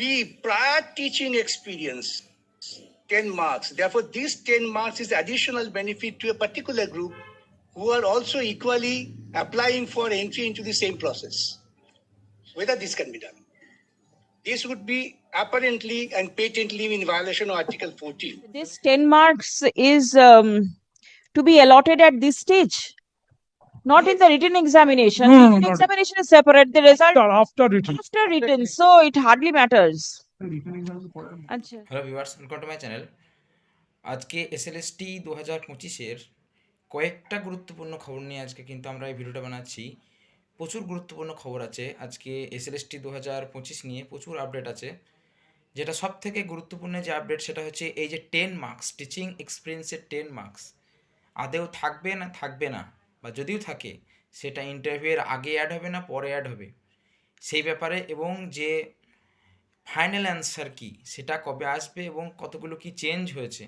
B, prior teaching experience, 10 marks. Therefore, this 10 marks is additional benefit to a particular group who are also equally applying for entry into the same process. Whether this can be done. This would be apparently and patently in violation of Article 14. This 10 marks is um, to be allotted at this stage, not in the written examination. No, no, Written not- examination is separate, the result After, after written. after written, so it hardly matters. আচ্ছা। Hello viewers welcome to my channel আজকে SLST দু হাজার পঁচিশের কয়েকটা গুরুত্বপূর্ণ খবর নিয়ে আজকে কিন্তু আমরা এই ভিডিওটা বানাচ্ছি। প্রচুর গুরুত্বপূর্ণ খবর আছে। আজকে এসএলএসটি দু হাজার পঁচিশ নিয়ে প্রচুর আপডেট আছে। যেটা সব থেকে গুরুত্বপূর্ণ যে আপডেট সেটা হচ্ছে এই যে টেন মার্কস টিচিং এক্সপিরিয়েন্সের টেন মার্কস আদেও থাকবে না থাকবে না। বা যদিও থাকে, সেটা ইন্টারভিউয়ের আগে অ্যাড হবে না, পরে অ্যাড হবে। সেই ব্যাপারে এবং যে ফাইনাল অ্যান্সার কি, সেটা কবে আসবে এবং কতগুলো কি চেঞ্জ হয়েছে,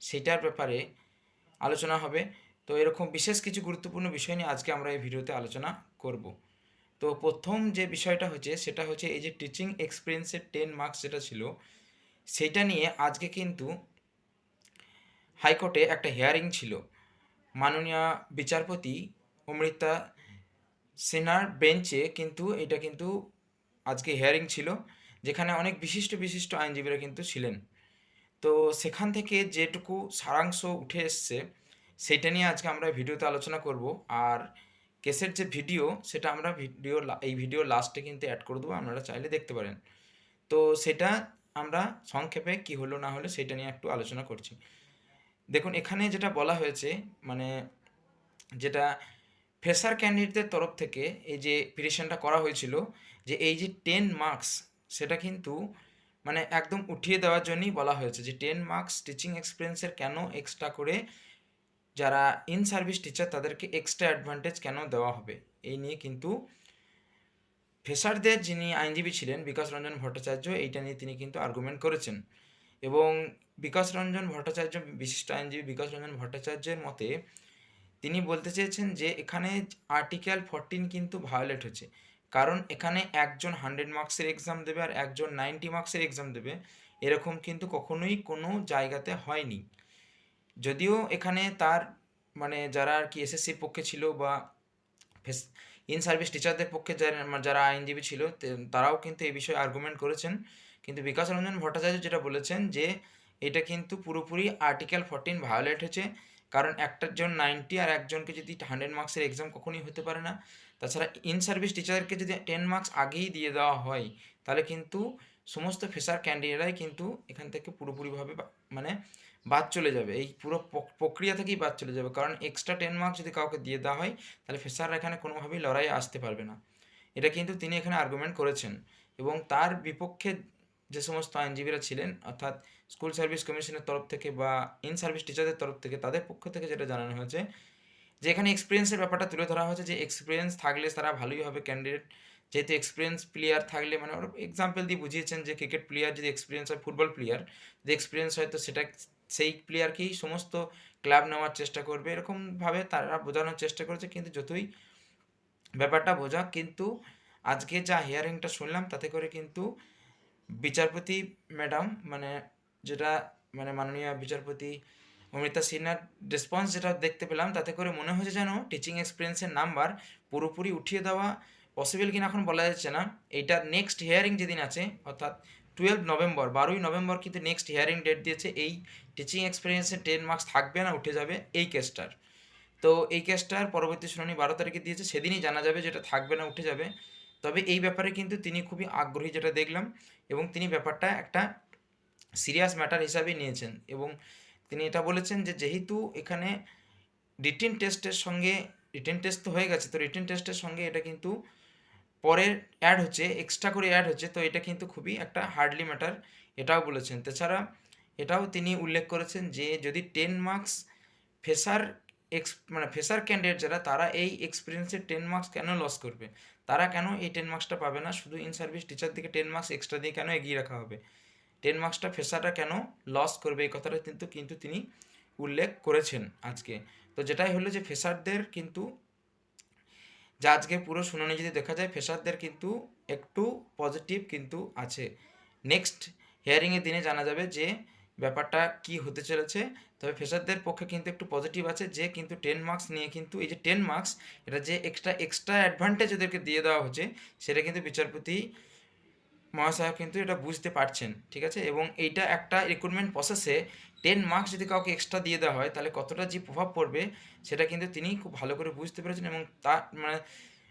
সেটার ব্যাপারে আলোচনা হবে। তো এরকম বিশেষ কিছু গুরুত্বপূর্ণ বিষয় নিয়ে আজকে আমরা এই ভিডিওতে আলোচনা করব। তো প্রথম যে বিষয়টা হচ্ছে সেটা হচ্ছে এই যে টিচিং এক্সপিরিয়েন্সের টেন মার্কস যেটা ছিল, সেটা নিয়ে আজকে কিন্তু হাইকোর্টে একটা হিয়ারিং ছিল। মাননীয় বিচারপতি অমৃতা সিনহার বেঞ্চে কিন্তু এটা কিন্তু আজকে হিয়ারিং ছিল, যেখানে অনেক বিশিষ্ট বিশিষ্ট আইনজীবীরা কিন্তু ছিলেন। তো সেখান থেকে যেটুকু সারাংশ উঠে এসছে, সেটা নিয়ে আজকে আমরা ভিডিওতে আলোচনা করব। আর কেসের যে ভিডিও, সেটা আমরা ভিডিও এই ভিডিও লাস্টে কিন্তু অ্যাড করে দেবো, আপনারা চাইলে দেখতে পারেন। তো সেটা আমরা সংক্ষেপে কি হলো না হলো সেটা নিয়ে একটু আলোচনা করছি। দেখুন, এখানে যেটা বলা হয়েছে মানে যেটা ফ্রেশার ক্যান্ডিডেটদের তরফ থেকে এই যে পিটিশনটা করা হয়েছিল, যে এই যে টেন মার্কস সেটা কিন্তু মানে একদম উঠিয়ে দেওয়ার জন্যই বলা হয়েছে যে টেন মার্কস টিচিং এক্সপিরিয়েন্সের কেন এক্সট্রা করে যারা ইন সার্ভিস টিচার তাদেরকে এক্সট্রা অ্যাডভান্টেজ কেন দেওয়া হবে? এই নিয়ে কিন্তু ফেসারদের যিনি আইনজীবী ছিলেন বিকাশ রঞ্জন ভট্টাচার্য, এইটা নিয়ে তিনি কিন্তু আর্গুমেন্ট করেছেন। এবং বিকাশ রঞ্জন ভট্টাচার্য, বিশিষ্ট আইনজীবী বিকাশ রঞ্জন ভট্টাচার্যের মতে তিনি বলতে চেয়েছেন যে এখানে আর্টিকেল ফোরটিন কিন্তু ভায়োলেট হচ্ছে কারণ এখানে একজন হান্ড্রেড মার্কসের এক্সাম দেবে আর একজন নাইনটি মার্কসের এক্সাম দেবে। এরকম কিন্তু কখনোই কোনো জায়গাতে হয়নি। যদিও এখানে তার মানে যারা আর কি এসএসসির পক্ষে ছিল বা ইন সার্ভিস টিচারদের পক্ষে যারা যারা আইনজীবী ছিল তারাও কিন্তু এই বিষয়ে আর্গুমেন্ট করেছেন। কিন্তু বিকাশ রঞ্জন ভট্টাচার্য যেটা বলেছেন যে এটা কিন্তু পুরোপুরি আর্টিকেল ফোরটিন ভায়োলেট হয়েছে, কারণ একটার জন নাইনটি আর একজনকে যদি হান্ড্রেড মার্কসের এক্সাম কখনোই হতে পারে না। তাছাড়া ইন সার্ভিস টিচারকে যদি টেন মার্কস আগেই দিয়ে দেওয়া হয়, তাহলে কিন্তু সমস্ত ফেসার ক্যান্ডিডেটরাই কিন্তু এখান থেকে পুরোপুরিভাবে মানে বাদ চলে যাবে। এই পুরো প্রক- প্রক্রিয়া থেকেই বাদ চলে যাবে। কারণ এক্সট্রা টেন মার্কস যদি কাউকে দিয়ে দেওয়া হয়, তাহলে ফেসাররা এখানে কোনোভাবেই লড়াই আসতে পারবে না। এটা কিন্তু তিনি এখানে আর্গুমেন্ট করেছেন। এবং তার বিপক্ষে যে সমস্ত আইনজীবীরা ছিলেন, অর্থাৎ স্কুল সার্ভিস কমিশনের তরফ থেকে বা ইন সার্ভিস টিচারদের তরফ থেকে, তাদের পক্ষ থেকে যেটা জানানো হয়েছে, যে এখানে এক্সপিরিয়েন্সের ব্যাপারটা তুলে ধরা হয়েছে যে এক্সপিরিয়েন্স থাকলে তারা ভালোই হবে ক্যান্ডিডেট যেহেতু এক্সপিরিয়েন্স প্লেয়ার থাকলে মানে ওরা এক্সাম্পল দিয়ে বুঝিয়েছেন যে ক্রিকেট প্লেয়ার যদি এক্সপিরিয়েন্স হয় ফুটবল প্লেয়ার যদি এক্সপিরিয়েন্স হয়, তো সেটা সেই প্লেয়ারকেই সমস্ত ক্লাব নেওয়ার চেষ্টা করবে। এরকমভাবে তারা বোঝানোর চেষ্টা করেছে, কিন্তু যতই ব্যাপারটা বোঝা কিন্তু আজকে যা হিয়ারিংটা শুনলাম, তাতে করে কিন্তু বিচারপতি ম্যাডাম মানে যেটা মানে মাননীয় বিচারপতি অমৃতা সিনহার রেসপন্স যেটা দেখতে পেলাম, তাতে করে মনে হয়েছে যেন টিচিং এক্সপিরিয়েন্সের নাম্বার পুরোপুরি উঠিয়ে দেওয়া পসিবল কিনা এখন বলা যাচ্ছে না। এইটার নেক্সট হিয়ারিং যেদিন আছে, অর্থাৎ টুয়েলভ নভেম্বর বারোই নভেম্বর কিন্তু নেক্সট হিয়ারিং ডেট দিয়েছে, এই টিচিং এক্সপিরিয়েন্সের টেন মার্কস থাকবে না, উঠে যাবে এই কেসটার তো এই কেসটার পরবর্তী শুনানি বারো তারিখে দিয়েছে, সেদিনই জানা যাবে যেটা থাকবে না, উঠে যাবে। তবে এই ব্যাপারে কিন্তু তিনি খুবই আগ্রহী, যেটা দেখলাম। এবং তিনি ব্যাপারটা একটা সিরিয়াস ম্যাটার হিসাবে নিয়েছেন। এবং তিনি এটা বলেছেন যে, যেহেতু এখানে রিটেন টেস্টের সঙ্গে রিটেন টেস্ট তো হয়ে গেছে, তো রিটেন টেস্টের সঙ্গে এটা কিন্তু পরে অ্যাড হচ্ছে এক্সট্রা করে অ্যাড হচ্ছে, তো এটা কিন্তু খুবই একটা হার্ডলি ম্যাটার এটাও বলেছেন। তাছাড়া এটাও তিনি উল্লেখ করেছেন যে, যদি টেন মার্কস ফেসার এক্স মানে ফেসার ক্যান্ডিডেট যারা, তারা এই এক্সপিরিয়েন্সে টেন মার্কস কেন লস করবে? তারা কেন এই টেন মার্কসটা পাবে না? শুধু ইন সার্ভিস টিচার দিকে টেন মার্কস এক্সট্রা দিয়ে কেন এগিয়ে রাখা হবে? টেন মার্কসটা ফেসাররা কেন লস করবে? এই কথাটা কিন্তু কিন্তু তিনি উল্লেখ করেছেন আজকে। তো যেটাই হলো যে ফেসারদের কিন্তু, যা আজকে পুরো শুনানি যদি দেখা যায়, ফেসারদের কিন্তু একটু পজিটিভ কিন্তু আছে। নেক্সট হিয়ারিংয়ের দিনে জানা যাবে যে ব্যাপারটা কি হতে চলেছে? তবে ফেসারদের পক্ষে কিন্তু একটু পজিটিভ আছে, যে কিন্তু টেন মার্কস নিয়ে কিন্তু এই যে টেন মার্কস এটা যে এক্সট্রা এক্সট্রা অ্যাডভান্টেজ ওদেরকে দিয়ে দেওয়া হচ্ছে, সেটা কিন্তু বিচারপতি মহাশয় কিন্তু এটা বুঝতে পারছেন, ঠিক আছে? এবং এইটা একটা রিক্রুটমেন্ট প্রসেসে টেন মার্কস যদি কাউকে এক্সট্রা দিয়ে দেওয়া হয়, তাহলে কতটা যে প্রভাব পড়বে, সেটা কিন্তু তিনি খুব ভালো করে বুঝতে পেরেছেন এবং তার মানে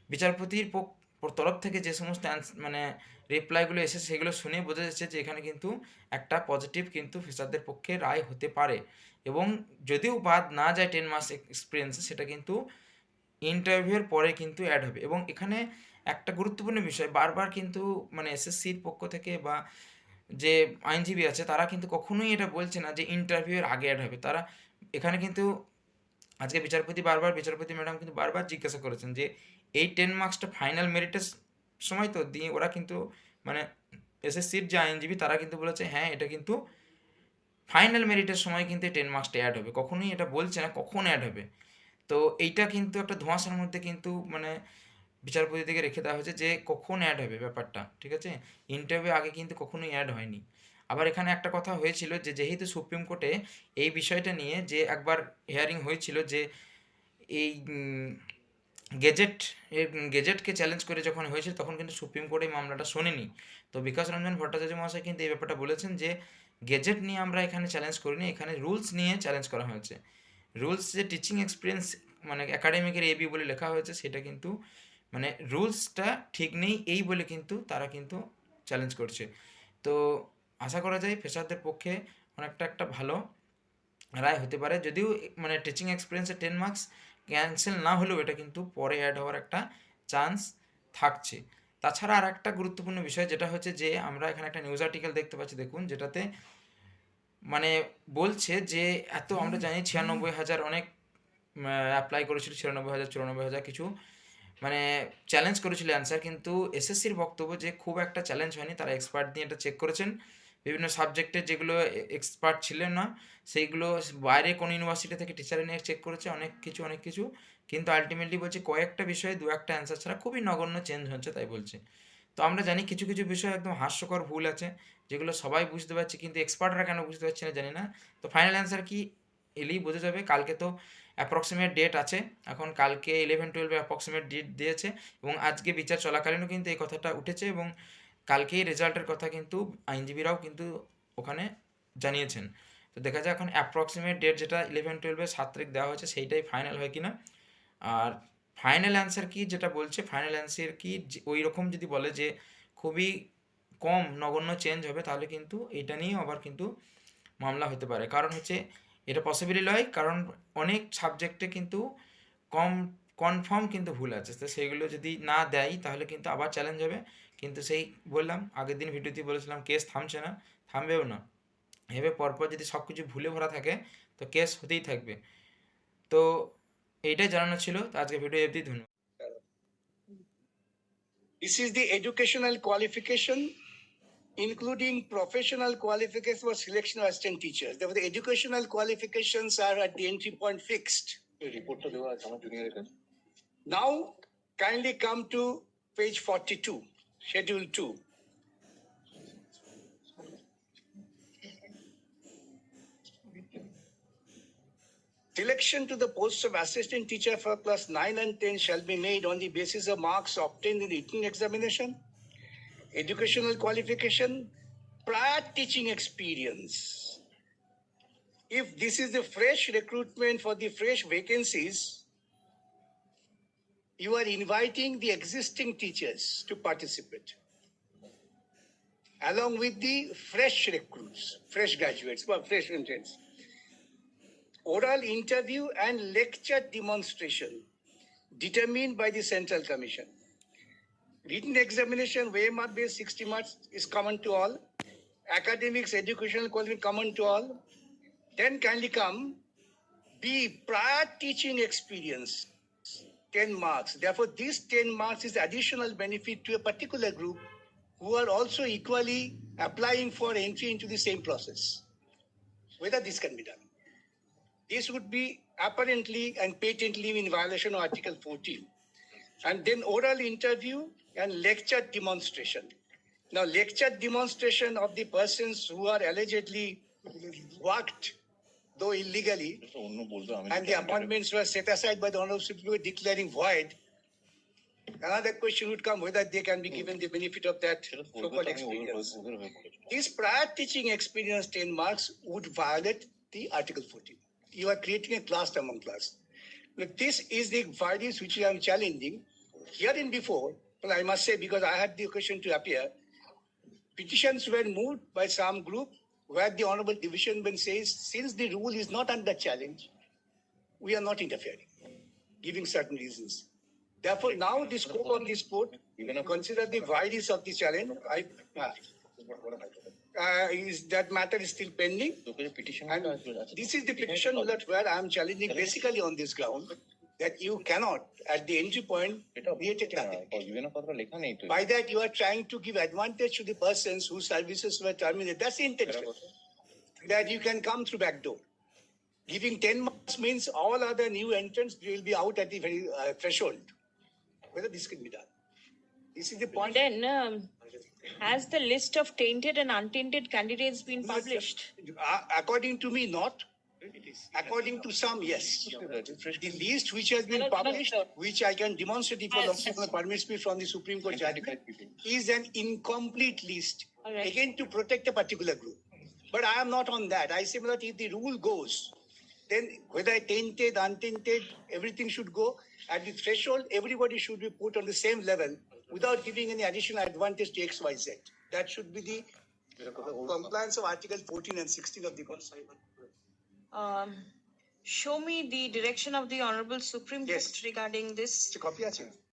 বিচারপতির পক- তরফ থেকে যে সমস্ত মানে রিপ্লাইগুলো এসেছে সেগুলো শুনে বোঝা যাচ্ছে যে এখানে কিন্তু একটা পজিটিভ কিন্তু ফিসারদের পক্ষে রায় হতে পারে। এবং যদিও বাদ না যায় টেন মাস এক্সপিরিয়েন্সে সেটা কিন্তু ইন্টারভিউয়ের পরে কিন্তু অ্যাড হবে। এবং এখানে একটা গুরুত্বপূর্ণ বিষয়, বারবার কিন্তু মানে এসএসসির পক্ষ থেকে বা যে আইনজীবী আছে, তারা কিন্তু কখনোই এটা বলছে না যে ইন্টারভিউয়ের আগে অ্যাড হবে। তারা এখানে কিন্তু, আজকে বিচারপতি বারবার, বিচারপতি ম্যাডাম কিন্তু বারবার জিজ্ঞাসা করেছেন যে এই টেন মার্কসটা ফাইনাল মেরিটের সময় তো দিয়ে ওরা কিন্তু মানে এসএসসির যে আইনজীবী তারা কিন্তু বলেছে হ্যাঁ এটা কিন্তু ফাইনাল মেরিটের সময় কিন্তু টেন মার্কসটা অ্যাড হবে। কখনোই এটা বলছে না, কখন অ্যাড হবে? তো এইটা কিন্তু একটা ধোঁয়াশার মধ্যে কিন্তু মানে বিচারপতি থেকে রেখে দেওয়া হয়েছে যে কখন অ্যাড হবে ব্যাপারটা, ঠিক আছে? ইন্টারভিউ আগে কিন্তু কখনোই অ্যাড হয়নি। আবার এখানে একটা কথা হয়েছিল যে যেহেতু সুপ্রিম কোর্টে এই বিষয়টা নিয়ে যে একবার হিয়ারিং হয়েছিল যে এই গেজেট গেজেটকে চ্যালেঞ্জ করে যখন হয়েছিল তখন কিন্তু সুপ্রিম কোর্ট এই মামলাটা শোনেনি। তো বিকাশ রঞ্জন ভট্টাচার্য মহাশয় কিন্তু এই ব্যাপারটা বলেছেন যে, গেজেট নিয়ে আমরা এখানে চ্যালেঞ্জ করিনি, এখানে রুলস নিয়ে চ্যালেঞ্জ করা হয়েছে। রুলস যে টিচিং এক্সপিরিয়েন্স মানে একাডেমিকের এবি বলে লেখা হয়েছে, সেটা কিন্তু মানে রুলসটা ঠিক নেই, এই বলে কিন্তু তারা কিন্তু চ্যালেঞ্জ করছে। তো আশা করা যায় ফেসারদের পক্ষে অনেকটা একটা ভালো রায় হতে পারে, যদিও মানে টিচিং এক্সপিরিয়েন্সে টেন মার্কস ক্যান্সেল না হলেও এটা কিন্তু পরে অ্যাড হওয়ার একটা চান্স থাকছে। তাছাড়া আর একটা গুরুত্বপূর্ণ বিষয় যেটা হচ্ছে যে আমরা এখানে একটা নিউজ আর্টিকেল দেখতে পাচ্ছি দেখুন যেটাতে মানে বলছে যে এত আমরা জানি ছিয়ানব্বই হাজার অনেক অ্যাপ্লাই করেছিল ছিয়ানব্বই হাজার চুরানব্বই হাজার কিছু মানে চ্যালেঞ্জ করেছিল অ্যান্সার কিন্তু এসএসসির বক্তব্য যে খুব একটা চ্যালেঞ্জ হয়নি তারা এক্সপার্ট দিয়ে এটা চেক করেছেন। বিভিন্ন সাবজেক্টে যেগুলো এক্সপার্ট ছিলেন না, সেইগুলো বাইরে কোন ইউনিভার্সিটি থেকে টিচার নিয়ে চেক করেছে, অনেক কিছু অনেক কিছু। কিন্তু আলটিমেটলি বলছে কয়েকটা বিষয়ে দু একটা অ্যান্সার ছাড়া খুবই নগণ্য চেঞ্জ হচ্ছে তাই বলছে। তো আমরা জানি কিছু কিছু বিষয় একদম হাস্যকর ভুল আছে, যেগুলো সবাই বুঝতে পারছে কিন্তু এক্সপার্টরা কেন বুঝতে পারছে না জানি না। তো ফাইনাল অ্যান্সার কি এলেই বোঝা যাবে, কালকে তো অ্যাপ্রক্সিমেট ডেট আছে, এখন কালকে ইলেভেন টুয়েলভে অ্যাপ্রক্সিমেট ডেট দিয়েছে এবং আজকে বিচার চলাকালীনও কিন্তু এই কথাটা উঠেছে এবং কালকেই রেজাল্টের কথা কিন্তু আইনজীবীরাও কিন্তু ওখানে জানিয়েছেন। তো দেখা যায় এখন অ্যাপ্রক্সিমেট ডেট যেটা ইলেভেন টুয়েলভে সাত তারিখ দেওয়া হয়েছে সেইটাই ফাইনাল হয় কিনা। আর ফাইনাল অ্যান্সার কি যেটা বলছে ফাইনাল অ্যান্সার কি ওই রকম যদি বলে যে খুবই কম নগণ্য চেঞ্জ হবে, তাহলে কিন্তু এটা নিয়েও আবার কিন্তু মামলা হতে পারে। কারণ হচ্ছে এটা পসিবিলি নয় কারণ অনেক সাবজেক্টে কিন্তু কম কনফার্ম কিন্তু ভুল আছে তো সেইগুলো যদি না দেয় তাহলে কিন্তু আবার চ্যালেঞ্জ হবে কিন্তু সেই বললাম আগের দিন ভিডিওতে বলেছিলাম কেস থামছে না থামবেও না এভাবে পরপর যদি সব কিছু ভুলে ভরা থাকে তো কেস হতেই থাকবে তো এইটাই জানানো ছিল তো আজকে ভিডিও অবধি ধন্যবাদ This is the educational qualification, including professional qualifications for selection of assistant teachers. Therefore, the educational qualifications are at the entry point fixed. রিপোর্টটা দেওয়া আছে আমার জুনিয়রের কাছে Now, kindly come to page 42, schedule 2. Selection to the posts of assistant teacher for class 9 and 10 shall be made on the basis of marks obtained in the written examination, educational qualification, prior teaching experience. If this is the fresh recruitment for the fresh vacancies, you are inviting the existing teachers to participate along with the fresh recruits, fresh graduates, well, fresh entrants. Oral interview and lecture demonstration determined by the Central Commission. Written examination, WMR based 60 marks is common to all. Academics, educational quality common to all. Then kindly come be prior teaching experience, 10 marks. Therefore, this 10 marks is additional benefit to a particular group who are also equally applying for entry into the same process. Whether this can be done. This would be apparently and patently in violation of Article 14. And then oral interview and lecture demonstration. Now, lecture demonstration of the persons who are allegedly worked, though illegally, and the appointments were set aside by the Honorable Supreme declaring void, another question would come whether they can be given the benefit of that so-called experience. This prior teaching experience 10 marks would violate the Article 14. You are creating a class among class. But this is the violence which I am challenging. Here and before, but I must say because I had the occasion to appear, petitions were moved by some group where the Honorable Division Bench says, since the rule is not under challenge, we are not interfering, giving certain reasons. Therefore, now the scope of this court, consider the wideness of the challenge, I, uh, is that matter is still pending. And this is the petition that where I am challenging basically on this ground that you cannot at the entry point create a traffic. By that you are trying to give advantage to the persons whose services were terminated. That's the intention. That you can come through back door. Giving 10 months means all other new entrants will be out at the very uh, threshold. Whether this can be done. This is the point. Then, um, has the list of tainted and untainted candidates been published? According to me, not. According to some, yes. The list which has been published, which I can demonstrate if Yes. the permits me from the Supreme Court judgment, is an incomplete list. All right. Again, to protect a particular group. But I am not on that. I say that if the rule goes, then whether tainted, untainted, everything should go. At the threshold, everybody should be put on the same level without giving any additional advantage to X, Y, Z. That should be the compliance of Article 14 and 16 of the Constitution. Um, show me the direction of the Honorable Supreme Yes. Court regarding this. Copy আছে